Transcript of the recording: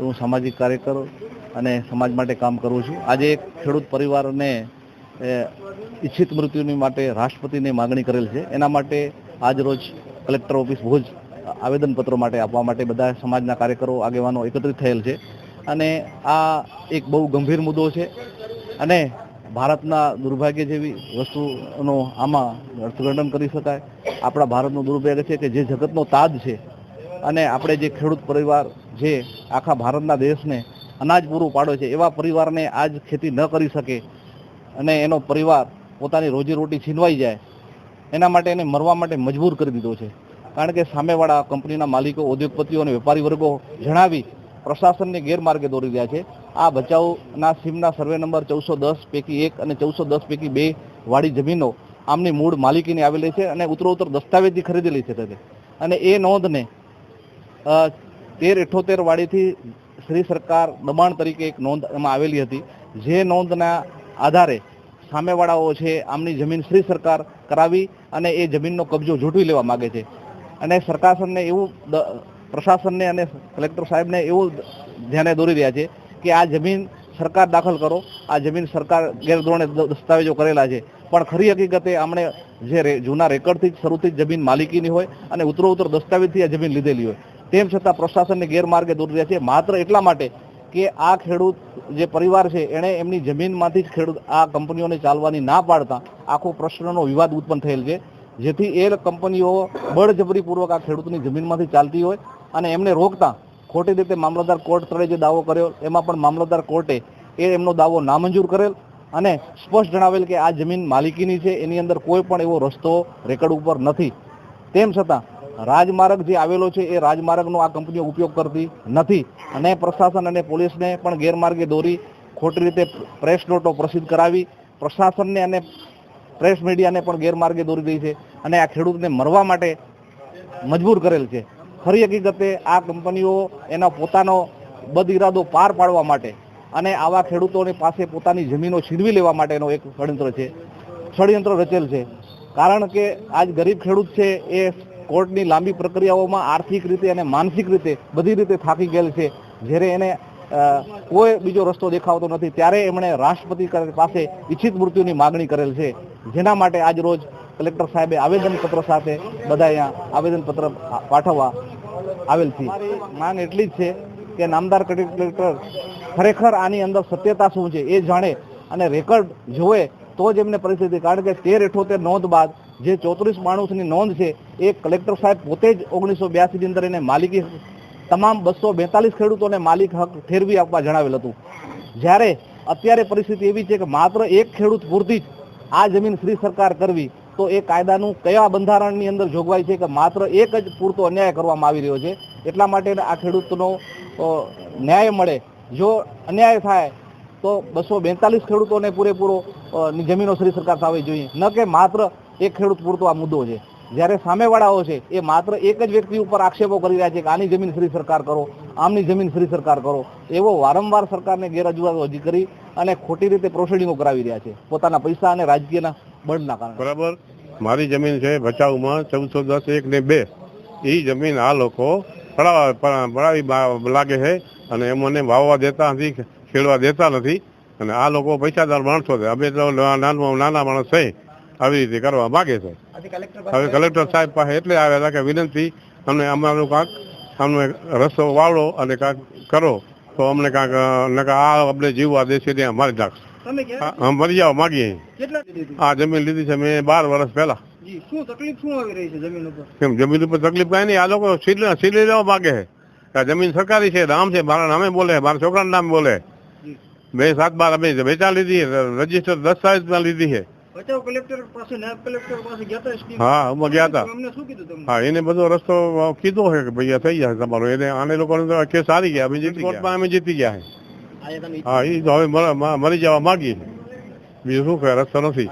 હું સામાજિક કાર્યકર અને સમાજ માટે કામ કરું છું. આજે એક ખેડૂત પરિવારને ઈચ્છિત મૃત્યુની માટે રાષ્ટ્રપતિને માગણી કરેલ છે. એના માટે આજ રોજ કલેક્ટર ઓફિસ ભુજ આવેદનપત્રો માટે આપવા માટે બધા સમાજના કાર્યકરો, આગેવાનો એકત્રિત થયેલ છે. અને આ એક બહુ ગંભીર મુદ્દો છે. અને ભારતના દુર્ભાગ્ય જેવી વસ્તુનો આમાં અર્થઘટન કરી શકાય. આપણા ભારતનું દુર્ભાગ્ય છે કે જે જગતનો તાજ છે. અને આપણે જે ખેડૂત પરિવાર જે આખા ભારતના દેશને અનાજ પૂરું પાડે છે, એવા પરિવારને આજ ખેતી ન કરી શકે અને એનો પરિવાર પોતાની રોજીરોટી છીનવાઈ જાય, એના માટે એને મરવા માટે મજબૂર કરી દીધો છે. કારણ કે સામેવાળા કંપનીના માલિકો, ઉદ્યોગપતિઓ અને વેપારી વર્ગો જણાવી પ્રશાસનને ગેરમાર્ગે દોરી રહ્યા છે. આ બચાવના સીમના સર્વે નંબર ચૌદસો દસ પૈકી એક અને ચૌદસો દસ પૈકી બે વાળી જમીનો આમની મૂળ માલિકીની આવેલી છે અને ઉત્તરોત્તર દસ્તાવેજી ખરીદેલી છે તે. અને એ નોંધને તેર ઇઠોતેર વાળીથી શ્રી સરકાર દબાણ તરીકે એક નોંધ એમાં આવેલી હતી. જે નોંધના આધારે સામેવાળાઓ છે, આમની જમીન શ્રી સરકાર કરાવી અને એ જમીનનો કબજો ઝૂંટવી લેવા માગે છે. અને સરકારને એવું પ્રશાસનને અને કલેક્ટર સાહેબને એવું ધ્યાને દોરી રહ્યા છે કે આ જમીન સરકાર દાખલ કરો, આ જમીન સરકાર ગેરધોરણે દસ્તાવેજો કરેલા છે. પણ ખરી હકીકતે આમણે જે જૂના રેકર્ડથી શરૂથી જમીન માલિકીની હોય અને ઉત્તરોત્તર દસ્તાવેજથી આ જમીન લીધેલી હોય. તેમ છતાં પ્રશાસનને ગેરમાર્ગે દૂર રહ્યા છે. માત્ર એટલા માટે કે આ ખેડૂત જે પરિવાર છે, એણે એમની જમીનમાંથી જ ખેડૂત આ કંપનીઓને ચાલવાની ના પાડતા આખો પ્રશ્નનો વિવાદ ઉત્પન્ન થયેલ છે. જેથી એ કંપનીઓ બળજબરીપૂર્વક આ ખેડૂતની જમીનમાંથી ચાલતી હોય અને એમને રોકતા ખોટી રીતે મામલતદાર કોર્ટ તળે જે દાવો કર્યો, એમાં પણ મામલતદાર કોર્ટે એ એમનો દાવો નામંજૂર કરેલ અને સ્પષ્ટ જણાવેલ કે આ જમીન માલિકીની છે, એની અંદર કોઈ પણ એવો રસ્તો રેકર્ડ ઉપર નથી. તેમ છતાં રાજમાર્ગ જે આવેલો છે, એ રાજમાર્ગનો આ કંપનીઓ ઉપયોગ કરતી નથી. અને પ્રશાસન અને પોલીસને પણ ગેરમાર્ગે દોરી ખોટી રીતે પ્રેસ નોટો પ્રસિદ્ધ કરાવી, પ્રશાસનને અને પ્રેસ મીડિયાને પણ ગેરમાર્ગે દોરી રહી છે અને આ ખેડૂતને મરવા માટે મજબૂર કરેલ છે. ખરી હકીકતે આ કંપનીઓ એના પોતાનો બદ ઇરાદો પાર પાડવા માટે અને આવા ખેડૂતોની પાસે પોતાની જમીનો છીનવી લેવા માટેનો એક ષડયંત્ર છે. ષડયંત્ર રચેલ છે. કારણ કે આજ ગરીબ ખેડૂત છે, એ કોર્ટની લાંબી પ્રક્રિયાઓમાં આર્થિક રીતે અને માનસિક રીતે બધી રીતે થાકી ગયેલ છે. જ્યારે એને કોઈ બીજો રસ્તો દેખાવતો નથી, ત્યારે એમણે રાષ્ટ્રપતિ પાસે ઈચ્છિત મૃત્યુની માગણી કરેલ છે. જેના માટે આજ રોજ કલેક્ટર સાહેબે આવેદનપત્ર સાથે બધા અહીંયા આવેદનપત્ર પાઠવવા આવેલ છે. માંગ એટલી જ છે કે નામદાર કલેક્ટર ખરેખર આની અંદર સત્યતા શું છે એ જાણે અને રેકર્ડ જોવે તો જ એમને પરિસ્થિતિ કારણ કે તેર અઠોતેર નોંધ બાદ જે ચોત્રીસ માણસની નોંધ છે, એ કલેક્ટર સાહેબ પોતે જ ઓગણીસો બ્યાસીની અંદર એને માલિકી તમામ બસો બેતાલીસ ખેડૂતોને માલિક હક ઠેરવી આપવા જણાવેલ હતું. જ્યારે અત્યારે પરિસ્થિતિ એવી છે કે માત્ર એક ખેડૂત પૂરતી જ આ જમીન શ્રી સરકાર કરવી, તો એ કાયદાનું કયા બંધારણની અંદર જોગવાઈ છે કે માત્ર એક જ પૂરતો અન્યાય કરવામાં આવી રહ્યો છે? એટલા માટે આ ખેડૂતનો ન્યાય મળે. જો અન્યાય થાય, તો બસો બેતાલીસ ખેડૂતોને પૂરેપૂરો જમીનો શ્રી સરકાર ફાવવી જોઈએ. ન કે માત્ર એક ખેડૂત પૂરતો આ મુદ્દો છે. જ્યારે સામેવાળાઓ છે, એ માત્ર એક જ વ્યક્તિ ઉપર આક્ષેપો કરી રહ્યા છે કે આની જમીન ફ્રી સરકાર કરો, આમની જમીન ફ્રી સરકાર કરો. એવો વારંવાર સરકારને ગેરરજૂઆતો હજી કરી અને ખોટી રીતે પ્રોસિડિંગો કરાવી રહ્યા છે. પોતાના પૈસા અને રાજકીયના બળના કારણે. બરાબર. મારી જમીન છે ભચાઉમાં ચૌદસો દસ એક ને બે. એ જમીન આ લોકો પડાવા લાગે છે અને એમને વાવવા દેતા નથી, ખેડવા દેતા નથી. અને આ લોકો પૈસાદાર માણસો છે. અમે તો નાના માણસ છે. આવી રીતે કરવા માગે છે. હવે કલેક્ટર સાહેબ પાસે એટલે આવેલા કે વિનંતી અમને અમારું કાંક અમને રસ્તો વાવડો અને કાંક કરો તો અમને કાંક નકા આ અમને જીવવા દેશે ત્યાં મારી નાખશે હા, મરી જાઓ માગીએ. આ જમીન લીધી છે મેં બાર વર્ષ પહેલા. કેમ જમીન ઉપર તકલીફ કાંઈ નહીં. આ લોકો સીલી લેવા માગે છે. આ જમીન સરકારી છે નામ છે મારા નામે બોલે મારા છોકરાના નામે બોલે. બે મેં સાત બાર અમે વેચાણ લીધી રજિસ્ટર દસ્તાવેજમાં લીધી છે. ભચાઉ કલેક્ટર પાસે નાયબ કલેક્ટર પાસે ગયા હતા હા અમે ગયા હતા. અમને શું કીધું તમને? હા એને બધો રસ્તો કીધો છે કે ભાઈ થઈ જશે તમારો. એને આને લોકોને તો કેસ હારી ગયા. અમે જીતી કોર્ટમાં અમે જીતી ગયા હા એ તો હવે મરી જવા માગીએ બીજું શું કહે રસ્તો નથી.